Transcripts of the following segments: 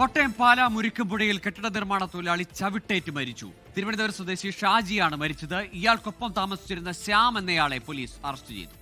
കോട്ടയം പാല മുരിക്കുംപുഴയിൽ കെട്ടിട നിർമ്മാണ തൊഴിലാളി ചവിട്ടേറ്റ് മരിച്ചു. തിരുവനന്തപുരം സ്വദേശി ഷാജിയാണ് മരിച്ചത്. ഇയാൾക്കൊപ്പം താമസിച്ചിരുന്ന ശ്യാം എന്നയാളെ പോലീസ് അറസ്റ്റ് ചെയ്തു.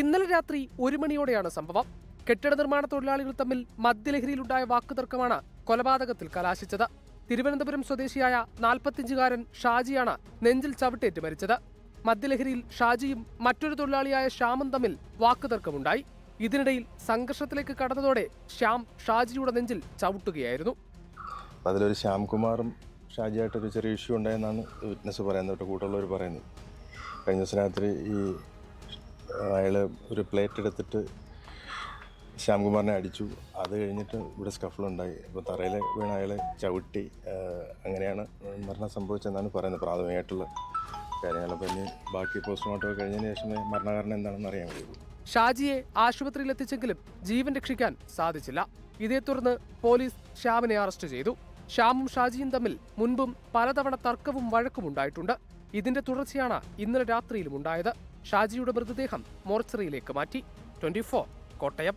ഇന്നലെ രാത്രി ഒരു മണിയോടെയാണ് സംഭവം. കെട്ടിട നിർമ്മാണ തൊഴിലാളികൾ തമ്മിൽ മദ്യലഹരിയിലുണ്ടായ വാക്കുതർക്കമാണ് കൊലപാതകത്തിൽ കലാശിച്ചത്. തിരുവനന്തപുരം സ്വദേശിയായ നാൽപ്പത്തിയഞ്ചുകാരൻ ഷാജിയാണ് നെഞ്ചിൽ ചവിട്ടേറ്റ് മരിച്ചത്. മദ്യലഹരിയിൽ ഷാജിയും മറ്റൊരു തൊഴിലാളിയായ ശ്യാമും തമ്മിൽ വാക്കുതർക്കമുണ്ടായി. ഇതിനിടയിൽ സംഘർഷത്തിലേക്ക് കടന്നതോടെ ശ്യാം ഷാജിയുടെ നെഞ്ചിൽ ചവിട്ടുകയായിരുന്നു. അതിലൊരു ശ്യാംകുമാറും ഷാജിയായിട്ടൊരു ചെറിയ ഇഷ്യൂ ഉണ്ടായെന്നാണ് വിറ്റ്നസ് പറയുന്നത്. കേട്ടോ കൂട്ടുള്ളവർ പറയുന്നത്. കഴിഞ്ഞ ദിവസം രാത്രി ഈ അയാൾ ഒരു പ്ലേറ്റ് എടുത്തിട്ട് ശ്യാംകുമാറിനെ അടിച്ചു. അത് കഴിഞ്ഞിട്ട് ഇവിടെ സ്കഫിളുണ്ടായി അപ്പോൾ തറയിൽ വീണ അയാളെ ചവിട്ടി. അങ്ങനെയാണ് മരണം സംഭവിച്ചതെന്നാണ് പറയുന്നത് പ്രാഥമികമായിട്ടുള്ള കാര്യങ്ങൾ അപ്പോൾ ഇനി ബാക്കി പോസ്റ്റ്മോർട്ടം കഴിഞ്ഞതിന് ശേഷമേ മരണകാരണം എന്താണെന്ന് അറിയാൻ കഴിയുള്ളൂ ഷാജിയെ ആശുപത്രിയിൽ എത്തിച്ചെങ്കിലും ജീവൻ രക്ഷിക്കാൻ സാധിച്ചില്ല. ഇതേ തുടർന്ന് പോലീസ് ശ്യാമിനെ അറസ്റ്റ് ചെയ്തു. ശ്യാമും ഷാജിയും തമ്മിൽ മുൻപും പലതവണ തർക്കവും വഴക്കും ഉണ്ടായിട്ടുണ്ട്. ഇതിന്റെ തുടർച്ചയാണ് ഇന്നലെ രാത്രിയിലും ഉണ്ടായത്. ഷാജിയുടെ മൃതദേഹം മോർച്ചറിയിലേക്ക് മാറ്റി. ട്വന്റി കോട്ടയം.